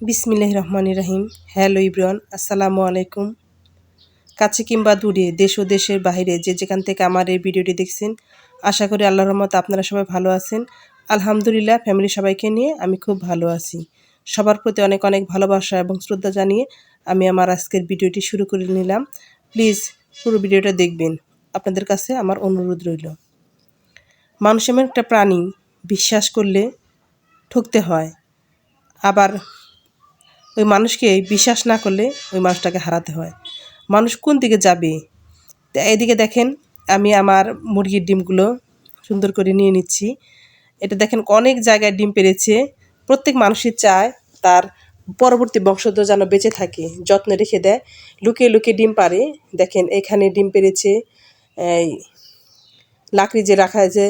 বিসমিল্লাহ রহমান রাহিম। হ্যালো ইব্রান, আসসালামু আলাইকুম। কাছে কিংবা দূরে, দেশ ও দেশের বাইরে যে যেখান থেকে আমার এই ভিডিওটি দেখছেন, আশা করি আল্লাহর রহমত আপনারা সবাই ভালো আছেন। আলহামদুলিল্লাহ ফ্যামিলি সবাইকে নিয়ে আমি খুব ভালো আছি। সবার প্রতি অনেক অনেক ভালোবাসা এবং শ্রদ্ধা জানিয়ে আমি আমার আজকের ভিডিওটি শুরু করে নিলাম। প্লিজ, পুরো ভিডিওটা দেখবেন। আপনাদের কাছে আমার অনুরোধ রইল। মানুষ এমন একটা প্রাণী বিশ্বাস করলে ঠকতে হয়। আবার ওই মানুষকে বিশ্বাস না করলে ওই মানুষটাকে হারাতে হয়। মানুষ কোন দিকে যাবে? তো এইদিকে দেখেন, আমি আমার মুরগির ডিমগুলো সুন্দর করে নিয়ে নিচ্ছি। এটা দেখেন অনেক জায়গায় ডিম পেরেছে। প্রত্যেক মানুষই চায় তার পরবর্তী বংশধর যেন বেঁচে থাকে, যত্নে রেখে দেয়। লুকিয়ে লুকিয়ে ডিম পারে দেখেন এখানে ডিম পেরেছে, এই লাকড়ি যে রাখা যে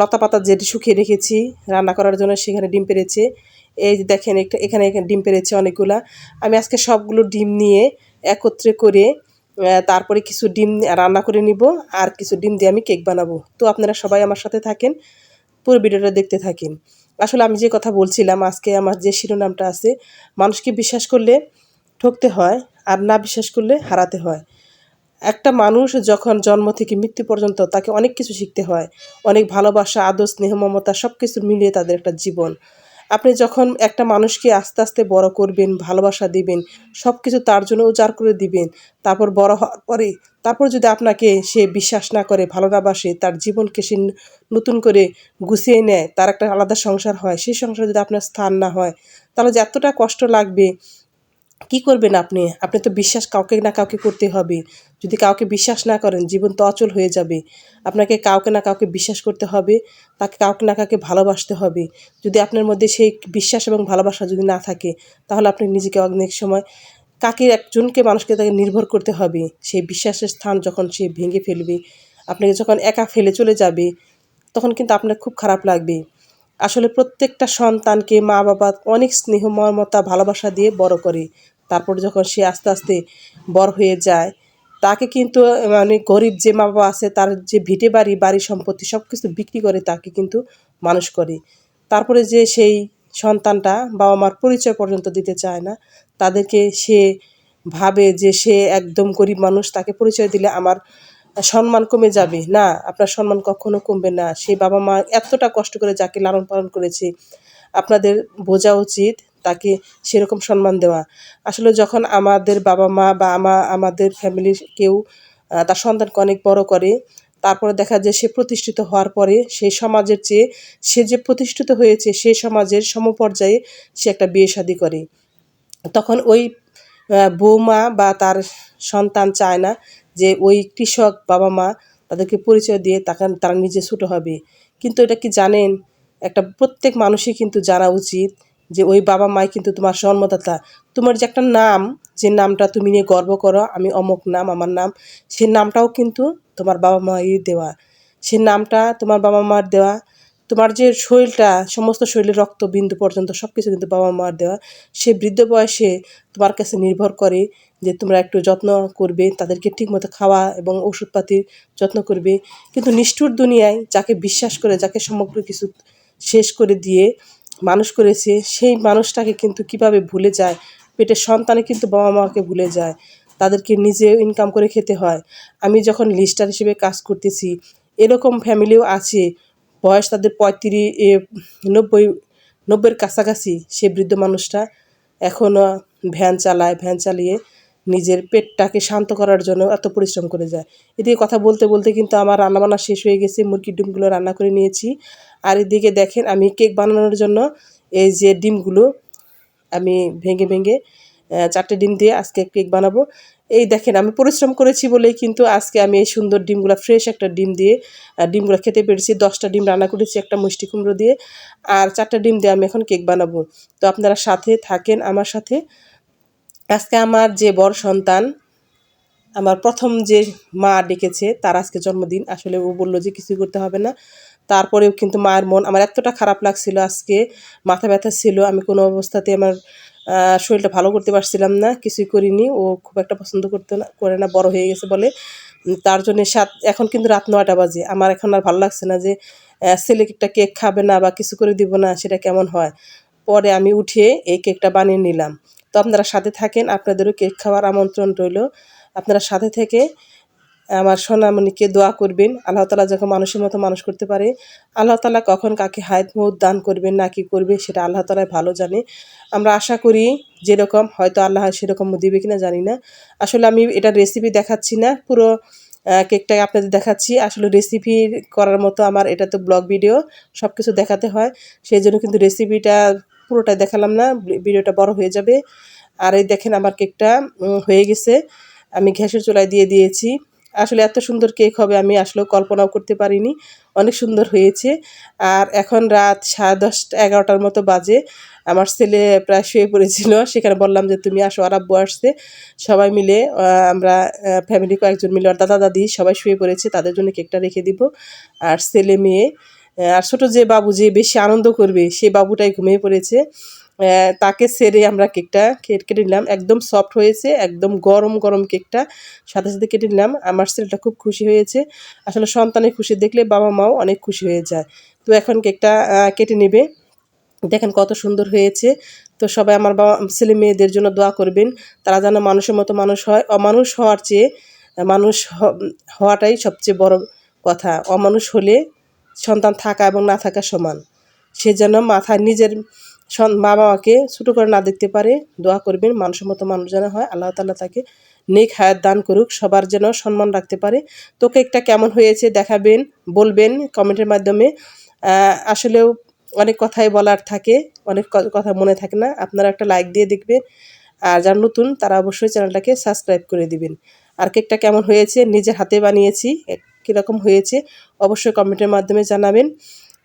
লতা পাতা যেটি শুকিয়ে রেখেছি, রান্না করার জন্য সেখানে ডিম পেরেছে। এই যে দেখেন, একটা, এখানে এখানে ডিম পেরেছে অনেকগুলা। আমি আজকে সবগুলো ডিম নিয়ে একত্রে করে তারপরে কিছু ডিম রান্না করে নিব, আর কিছু ডিম দিয়ে আমি কেক বানাবো। তো আপনারা সবাই আমার সাথে থাকেন, পুরো ভিডিওটা দেখতে থাকেন। আসলে আমি যে কথা বলছিলাম, আজকে আমার যে শিরোনামটা আছে, মানুষকে বিশ্বাস করলে ঠকতে হয়, আর না বিশ্বাস করলে হারাতে হয়। একটা মানুষ যখন জন্ম থেকে মৃত্যু পর্যন্ত তাকে অনেক কিছু শিখতে হয়, অনেক ভালোবাসা, আদর, স্নেহ, মমতা সব কিছু মিলিয়ে তাদের একটা জীবন। আপনি যখন একটা মানুষকে আস্তে আস্তে বড় করবেন, ভালোবাসা দিবেন সব কিছু তার জন্য উজাড় করে দিবেন, তারপর বড় হওয়ার পরে, তারপর যদি আপনাকে সে বিশ্বাস না করে, ভালো না বাসে, তার জীবনকে সে নতুন করে গুছিয়ে নেয়, তার একটা আলাদা সংসার হয়, সেই সংসারে যদি আপনার স্থান না হয়, তাহলে যে এতটা কষ্ট লাগবে কি করবেন আপনি? আপনি তো বিশ্বাস কাউকে না কাউকে করতে হবে। যদি কাউকে বিশ্বাস না করেন, জীবন তো অচল হয়ে যাবে। আপনাকে কাউকে না কাউকে বিশ্বাস করতে হবে, তাকে কাউকে না কাউকে ভালোবাসতে হবে। যদি আপনার মধ্যে সেই বিশ্বাস এবং ভালোবাসা যদি না থাকে, তাহলে আপনি নিজেকে অনেক সময় কাকে একজনকে মানুষকে তাকে নির্ভর করতে হবে। সেই বিশ্বাসের স্থান যখন সে ভেঙে ফেলবে, আপনাকে যখন একা ফেলে চলে যাবে, তখন কিন্তু আপনার খুব খারাপ লাগবে। আসলে প্রত্যেকটা সন্তানকে মা বাবা অনেক স্নেহ মর্মতা ভালোবাসা দিয়ে বড় করে। তারপর যখন সে আস্তে আস্তে বড় হয়ে যায়, তাকে কিন্তু মানে গরিব যে মা বাবা আছে, তার যে ভিটে বাড়ি বাড়ি সম্পত্তি সব কিছু বিক্রি করে তাকে কিন্তু মানুষ করে। তারপরে যে সেই সন্তানটা বাবা মার পরিচয় পর্যন্ত দিতে চায় না, তাদেরকে সে ভাবে যে সে একদম গরিব মানুষ, তাকে পরিচয় দিলে আমার সম্মান কমে যাবে। না, আপনার সম্মান কখনো কমবে না। সেই বাবা মা এতটা কষ্ট করে যাকে লালন পালন করেছে, আপনাদের বোঝা উচিত তাকে সেরকম সম্মান দেওয়া। আসলে যখন আমাদের বাবা মা বা আমা, আমাদের ফ্যামিলির কেউ তার সন্তানকে অনেক বড় করে, তারপরে দেখা যায় সে প্রতিষ্ঠিত হওয়ার পরে সেই সমাজের চেয়ে, সে যে প্রতিষ্ঠিত হয়েছে সেই সমাজের সমপর্যায়ে সে একটা বিয়ে শাদি করে। তখন ওই বৌমা বা তার সন্তান চায় না যে ওই কৃষক বাবা মা তাদেরকে পরিচয় দিয়ে তাকে তারা নিজে ছোটো হবে। কিন্তু এটা কি জানেন? একটা প্রত্যেক মানুষই কিন্তু জানা উচিত যে ওই বাবা মাই কিন্তু তোমার জন্মদাতা। তোমার যে একটা নাম, যে নামটা তুমি নিয়ে গর্ব করো, আমি অমক নাম, আমার নাম, সে নামটাও কিন্তু তোমার বাবা মাই দেওয়া। সে নামটা তোমার বাবা মার দেওয়া তোমার যে শরীরটা, সমস্ত শরীরের রক্ত বিন্দু পর্যন্ত সব কিছু কিন্তু বাবা মার দেওয়া, সে বৃদ্ধ বয়সে তোমার কাছে নির্ভর করে যে তোমরা একটু যত্ন করবে, তাদেরকে ঠিকমতো খাওয়া এবং ওষুধপাতির যত্ন করবে। কিন্তু নিষ্ঠুর দুনিয়ায় যাকে বিশ্বাস করে, যাকে সমগ্র কিছু শেষ করে দিয়ে মানুষ করেছে, সেই মানুষটাকে কিন্তু কীভাবে ভুলে যায়? পেটের সন্তানে কিন্তু বাবা মাকে ভুলে যায়। তাদেরকে নিজে ইনকাম করে খেতে হয়। আমি যখন লিস্টার হিসেবে কাজ করতেছি, এরকম ফ্যামিলিও আছে বয়স তাদের পঁয়ত্রিশ নব্বই, নব্বইয়ের কাছাকাছি সে বৃদ্ধ মানুষটা এখনও ভ্যান চালায়, ভ্যান চালিয়ে নিজের পেটটাকে শান্ত করার জন্য এত পরিশ্রম করে যায়। এদিকে কথা বলতে বলতে কিন্তু আমার রান্নাবান্না শেষ হয়ে গেছে, মুরগির ডিমগুলো রান্না করে নিয়েছি। আর এদিকে দেখেন, আমি কেক বানানোর জন্য এই যে ডিমগুলো আমি ভেঙে ভেঙে চারটে ডিম দিয়ে আজকে কেক বানাবো। এই দেখেন, আমি পরিশ্রম করেছি বলেই কিন্তু আজকে আমি এই সুন্দর ডিমগুলো ফ্রেশ একটা ডিম দিয়ে ডিমগুলো খেতে পেরেছি। দশটা ডিম রান্না করেছি, একটা মিষ্টি কুমড়ো দিয়ে, আর চারটা ডিম দিয়ে আমি এখন কেক বানাবো। তো আপনারা সাথে থাকেন আমার সাথে। আজকে আমার যে বড় সন্তান, আমার প্রথম যে মা ডেকেছে, তার আজকে জন্মদিন। আসলে ও বলল যে কিছুই করতে হবে না। তারপরেও কিন্তু মায়ের মন আমার এতটা খারাপ লাগছিল আজকে, মাথা ব্যথা ছিল, আমি কোনো অবস্থাতে আমার শরীরটা ভালো করতে পারছিলাম না, কিছুই করিনি। ও খুব একটা পছন্দ করতে না, করে না, বড় হয়ে গেছে বলে। তার জন্য সাত, এখন কিন্তু রাত নয়টা বাজে। আমার এখন আর ভালো লাগছে না যে ছেলে কেক খাবে না বা কিছু করে দিব না, সেটা কেমন হয়? পরে আমি উঠিয়ে এই কেকটা বানিয়ে নিলাম। তো আপনারা সাথে থাকেন, আপনাদেরও কেক খাওয়ার আমন্ত্রণ রইল। আপনারা সাথে থেকে আমার সোনামণিকে দোয়া করবেন। আল্লাহ তালা যখন মানুষের মতো মানুষ করতে পারে, আল্লাহ তালা কখন কাকে হায়াত মৌত দান করবেন, না কি করবে, সেটা আল্লাহ তালাই ভালো জানে। আমরা আশা করি যেরকম, হয়তো আল্লাহ সেরকম দিবে কিনা জানি না। আসলে আমি এটা রেসিপি দেখাচ্ছি না, পুরো কেকটা আপনাদের দেখাচ্ছি। আসলে রেসিপি করার মতো আমার এটা তো ব্লগ ভিডিও সব কিছু দেখাতে হয়। সেই জন্য কিন্তু রেসিপিটা পুরোটা দেখালাম না ভিডিওটা বড় হয়ে যাবে। আর এই দেখেন আমার কেকটা হয়ে গেছে। আমি গ্যাসের চুলায় দিয়ে দিয়েছি। আসলে এত সুন্দর কেক হবে আমি আসলে কল্পনাও করতে পারিনি। অনেক সুন্দর হয়েছে। আর এখন রাত সাড়ে দশটা, এগারোটার মতো বাজে। আমার ছেলে প্রায় শুয়ে পড়েছিল। সেখানে বললাম যে, তুমি আসো, আর আব্বু আসছে। সবাই মিলে আমরা ফ্যামিলি কয়েকজন মিলে আর দাদা দাদি সবাই শুয়ে পড়েছে। তাদের জন্য কেকটা রেখে দিব। আর ছেলে মেয়ে আর ছোট যে বাবু যে বেশি আনন্দ করবে, সে বাবুটাই ঘুমিয়ে পড়েছে। তাকে সেরে আমরা কেকটা কেটে নিলাম। একদম সফট হয়েছে, একদম গরম গরম কেকটা। সাথে সাথে কেটে নিলাম। আমার ছেলেটা খুব খুশি হয়েছে। আসলে সন্তানের খুশি দেখলে বাবা মাও অনেক খুশি হয়ে যায়। তো এখন কেকটা কেটে নেবে। দেখেন কত সুন্দর হয়েছে। তো সবাই আমার বাবা, ছেলে মেয়েদের জন্য দোয়া করবেন। তারা যেন মানুষের মতো মানুষ হয়। অমানুষ হওয়ার চেয়ে, মানুষ হওয়াটাই সবচেয়ে বড় কথা। অমানুষ হলে সন্তান থাকা এবং না থাকা সমান। সে যেন মাথায় নিজের মা বাবাকে ছোটো করে না দেখতে পারে, দোয়া করবেন মানুষের মতো মানুষ যেন হয়, আল্লাহ তাল্লাহ তাকে নেক হায়াত দান করুক, সবার যেন সম্মান রাখতে পারে। তো কেকটা কেমন হয়েছে দেখাবেন, বলবেন কমেন্টের মাধ্যমে। আসলেও অনেক কথাই বলার থাকে, অনেক কথা মনে থাকে না, আপনারা একটা লাইক দিয়ে দেখবেন। আর যারা নতুন, তারা অবশ্যই চ্যানেলটাকে সাবস্ক্রাইব করে দিবেন। আর কেকটা কেমন হয়েছে, নিজের হাতে বানিয়েছি কীরকম হয়েছে, অবশ্যই কমেন্টের মাধ্যমে জানাবেন।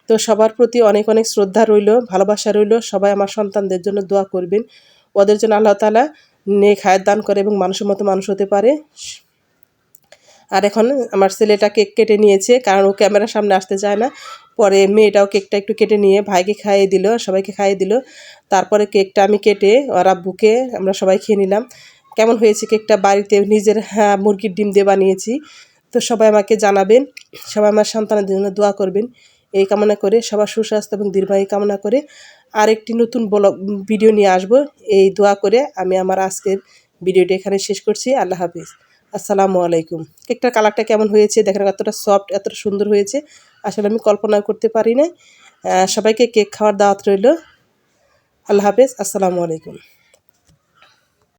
তো সবার প্রতি অনেক অনেক শ্রদ্ধা রইল, ভালোবাসা রইল। সবাই আমার সন্তানদের জন্য দোয়া করবেন। ওদের জন্য আল্লাহ তালা নেক হায়াত দান করে এবং মানুষের মতো মানুষ হতে পারে। আর এখন আমার ছেলেটা কেক কেটে নিয়েছে, কারণ ও ক্যামেরার সামনে আসতে চায় না। পরে মেয়েটাও কেকটা একটু কেটে নিয়ে ভাইকে খাইয়ে দিল, সবাইকে খাইয়ে দিল। তারপরে কেকটা আমি কেটে আর আব্বুকে আমরা সবাই খেয়ে নিলাম। কেমন হয়েছে কেকটা? বাড়িতে নিজের হ্যাঁ মুরগির ডিম দিয়ে বানিয়েছি। তো সবাই আমাকে জানাবেন, সবাই আমার সন্তানের জন্য দোয়া করবেন। এই কামনা করে, সবার সুস্বাস্থ্য এবং দীর্ঘায়ু কামনা করে আরেকটি নতুন ব্লগ, ভিডিও নিয়ে আসব। এই দোয়া করে আমি আমার আজকের ভিডিওটি এখানে শেষ করছি। আল্লাহ হাফিজ। আসসালামু আলাইকুম। কেকটার কালারটা কেমন হয়েছে? দেখেন এতটা সফট এতটা সুন্দর হয়েছে। আসলে আমি কল্পনা করতে পারি না সবাইকে কেক খাওয়ার দাওয়াত রইল। আল্লাহ হাফেজ। আসসালামু আলাইকুম।